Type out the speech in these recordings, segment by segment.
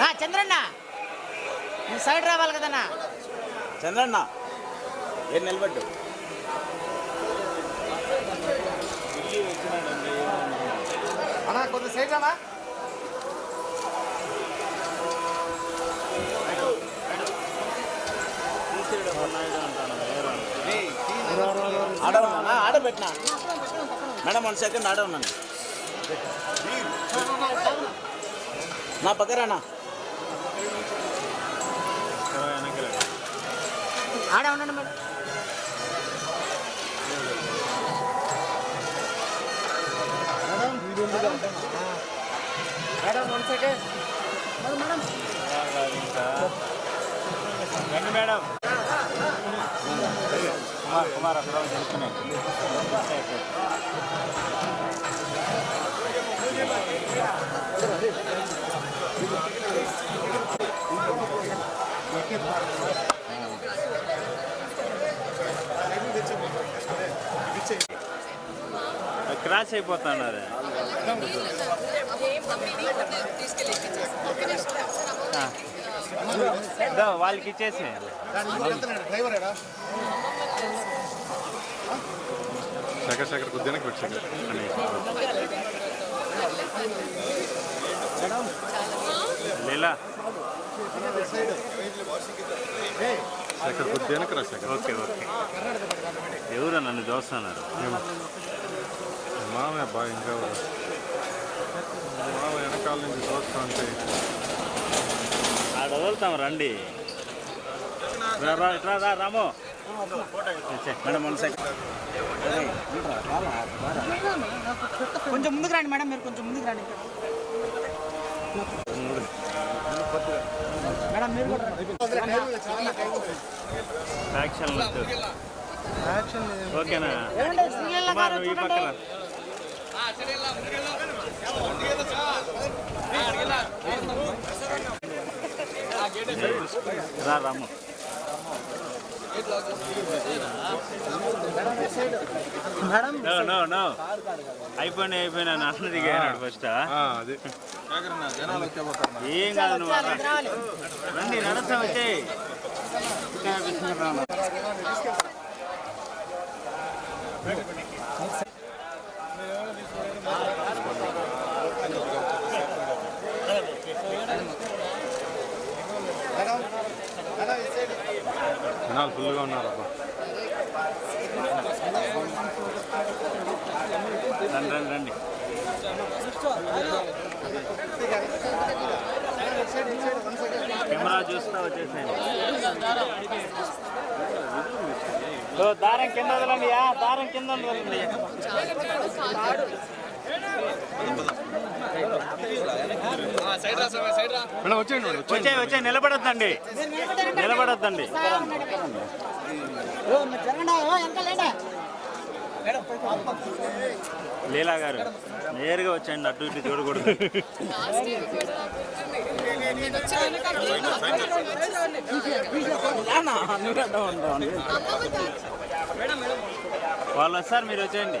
ఆ, చంద్రన్న. నువ్వు సైడ్ రావాలి కదన్నా. చంద్రన్న ఏం నిలబడ్డు? అన్నా కొంచెం సైడ్ రానా? ఆడ పెట్టినా? మేడం వన్ సెకండ్ ఆడ ఉన్నాను. నా పక్కరానా ఆడే ఉండండి మేడం మేడం వన్ సెకండ్ రండి మేడం కుమార్ కుమార్ అక్కడ జరుగుతున్నాయి క్రాష్ అయిపోతున్నారు. వాళ్ళకి ఇచ్చేసి శేఖర్ శేఖర్ కొద్దిగా పెట్టు శేఖర్. అని లీలా. శేఖర్ కొద్దిగా రా శేఖర్. Okay okay. ఎవరు నన్ను చూస్తున్నారు? మామయ్య బాగా ఇంకా? మామ వెనకాల నుంచి చూస్తా అంటే ఆడ వదులుతాం రండి రాము. మేడం వన్ కొంచెం ముందుకు రండి మేడం మీరు కొంచెం ముందుకు రండి మేడం మీరు. యాక్షన్. ఓకేనా ఈ చూడండి పక్కన Ramu madam. No no no. అయిపోయినా అయిపోయినా నాన్న దిగాడు ఫస్ట్ ఆ, అది. ఏం కాదు నువ్వు రండి నడస్తా వచ్చే జనాలు ఫుల్గా ఉన్నారు అబ్బా. రండి రండి రండి. కెమెరా చూస్తా వచ్చేసాను ఓ, దారం కింద వదలండి యా దారం కింద వదలండి. మేడం వచ్చేయండి వచ్చే వచ్చే నిలబడొద్దండి. నిలబడొద్దండి. ఓ, లీలా గారు నేరుగా వచ్చేయండి అటు ఇటు చూడకూడదు. వాళ్ళు వస్తారు మీరు వచ్చేయండి.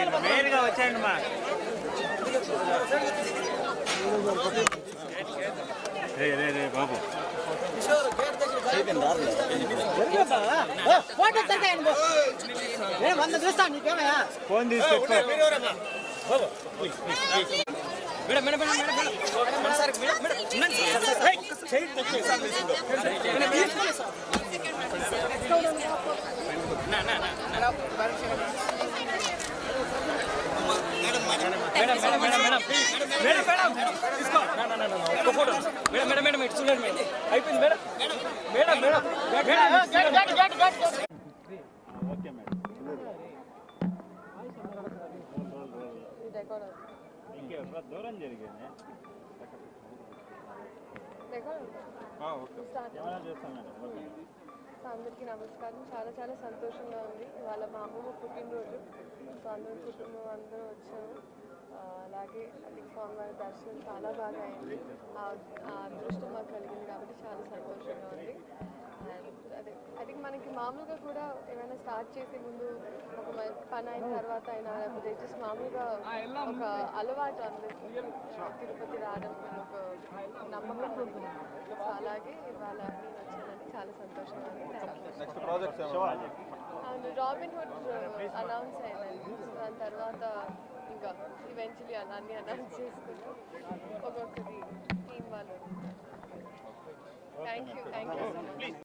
మెయిన్గా వచ్చేయండి మా రే రే రే బాబు ఫోటో. ఏ వంద చూస్తా నీకేమయ్యా ఫోన్ తీసుకొచ్చుకో ఓకే మేడం రికార్డ్ అవుతుంది ఇంకే దూరం జరిగింది రికార్డ్ అవుతుంది ఓకే స్టార్ట్ ఏమైనా చేస్తాం మేడం ఓకే సో అందరికీ నమస్కారం. చాలా చాలా సంతోషంగా ఉంది. వాళ్ళ మా అమ్మమ్మ పుట్టినరోజు. సో అందరూ కుటుంబం అందరూ వచ్చాము అలాగే అది స్వామివారి దర్శనం చాలా బాగా అయింది. ఆ ఆ అదృష్టం మాకు కలిగింది కాబట్టి చాలా సంతోషంగా ఉంది అండ్ అదే అది మనకి మామూలుగా కూడా ఏమైనా స్టార్ట్ చేసే ముందు ఒక పని అయిన తర్వాత అయినా లేకపోతే జస్ట్ మామూలుగా ఒక అలవాటు అందరికీ తిరుపతి రావడం ఒక నమ్మకం ఉంటుంది. సో అలాగే ఇవాళ నేను వచ్చానని చాలా సంతోషంగా ఉంది. అవును రాబిన్ హుడ్ అనౌన్స్ అయిందండి. సో దాని తర్వాత ఇంకా ఈవెన్చువలీ అన్నీ అనౌన్స్ చేసుకుంటూ ఒక్కొక్కటి టీం వాళ్ళు. Thank you thank you so much